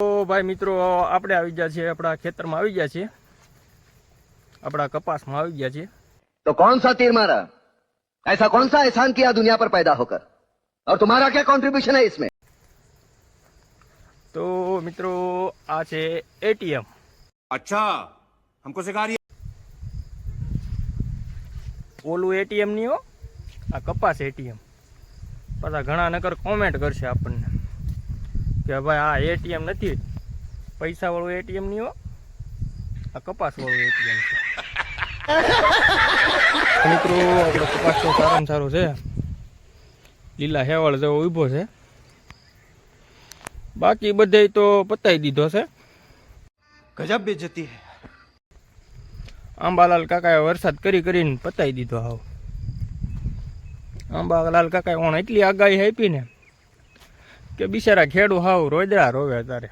તો ભાઈ મિત્રો આપણે આવી ગયા છીએ આપણા ખેતરમાં આવી ગયા છીએ આપણા કપાસમાં આવી ગયા છીએ तो कौन सा तीर मारा ऐसा कौन सा एहसान किया दुनिया पर पैदा होकर और तुम्हारा क्या कंट्रीब्यूशन है इसमें તો મિત્રો આ છે એટીએમ अच्छा हमको सिखा रही ઓલું એટીએમ નહીં હો આ કપાસ એટીએમ પાછા ઘણા નકર કોમેન્ટ કરશે આપણને કે ભાઈ આ એટીએમ નથી પૈસા પૈસાવાળું એટીએમ નહીં હો. આ કપાસ કપાસવાળું એટીએમ છે. મિત્રો આપણો કપાસ તો સારામાં સારો છે. લીલા હેવાળ જેવો ઊભો છે. બાકી બધે તો પતાવી દીધો છે. ગજબ બેજતી હે. આંબાલાલ કાકાએ વરસાદ કરી કરીને પતાવી દીધો હાવ. આંબાલાલ કાકાએ ઓણ એટલી આગાહી આપી ને કે બિચારા ખેડૂ હાવ રોજડા રોવે તારે.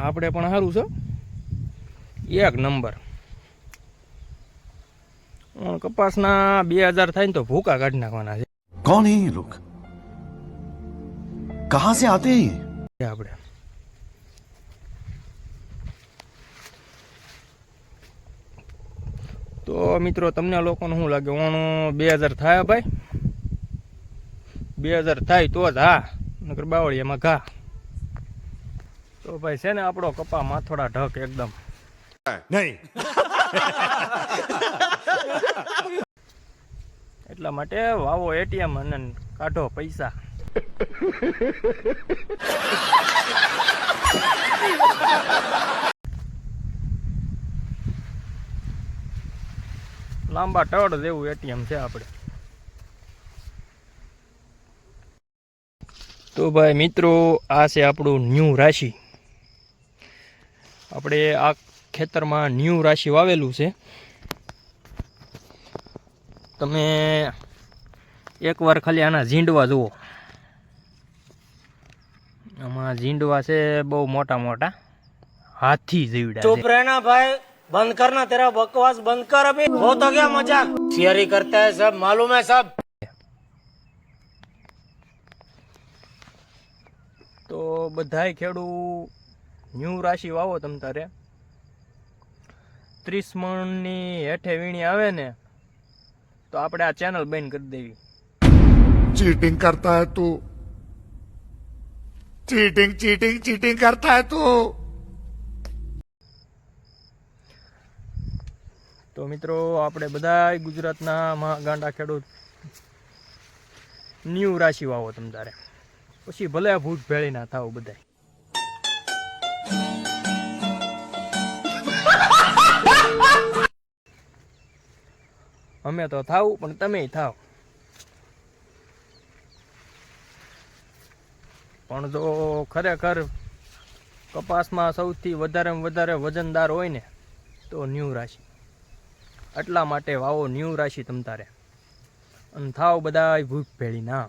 આપણે પણ સારું છે? એક નંબર. કપાસના બે હજાર થાય ને તો ભૂકા કાઢી નાખવાના છે. કોણ હે લોક કહા સે આતે આપણે. તો મિત્રો તમને લોકોને શું લાગે? ઓણું બે હજાર થાય ભાઈ? બે હજાર થાય તો જ હા નકર બાવળીયામાં ઘા. તો ભાઈ છે ને આપણો કપા માથોડા ઢક એકદમ. એટલા માટે વાવો એટીએમ અને કાઢો પૈસા. લાંબા ટળ જેવું એટીએમ છે આપણે. તો ભાઈ મિત્રો, આ છે આપણું ન્યૂ રાશિ. આપણે આ ખેતરમાં ન્યૂ રાશિ વાવેલું છે. તમે એકવાર ખાલી આના ઝીંડવા જુઓ. આમાં ઝીંડવા છે બહુ મોટા મોટા હાથી જીવડા તો પ્રેરણાભાઈ बंद करना तेरा बकवास बंद कर अभी बहुत हो गया मजाक थियरी करता है सब मालूम है सब તો બધાય ખેડૂ ન્યૂ રાશિ વાવો તમ તારે ત્રીસ મણની હેઠે વીણી આવે ને તો આપણે આ ચેનલ બંધ કરી દેવી चीटिंग करता है तू चीटिंग चीटिंग चीटिंग करता है तू તો મિત્રો, આપણે બધા ગુજરાતના ગાંડા ખેડૂત ન્યૂ રાશિ વાવો તમ તારે. પછી ભલે ભૂત ભેળી ના થાવ બધા અમે તો થાવું, પણ તમે થાવ. પણ જો ખરેખર કપાસમાં સૌથી વધારે વધારે વજનદાર હોય ને, તો ન્યૂ રાશિ. એટલા માટે વાવો ન્યૂ રાશિ તમ તારે. અને થાવ બધા ભૂખ ભેળી ના.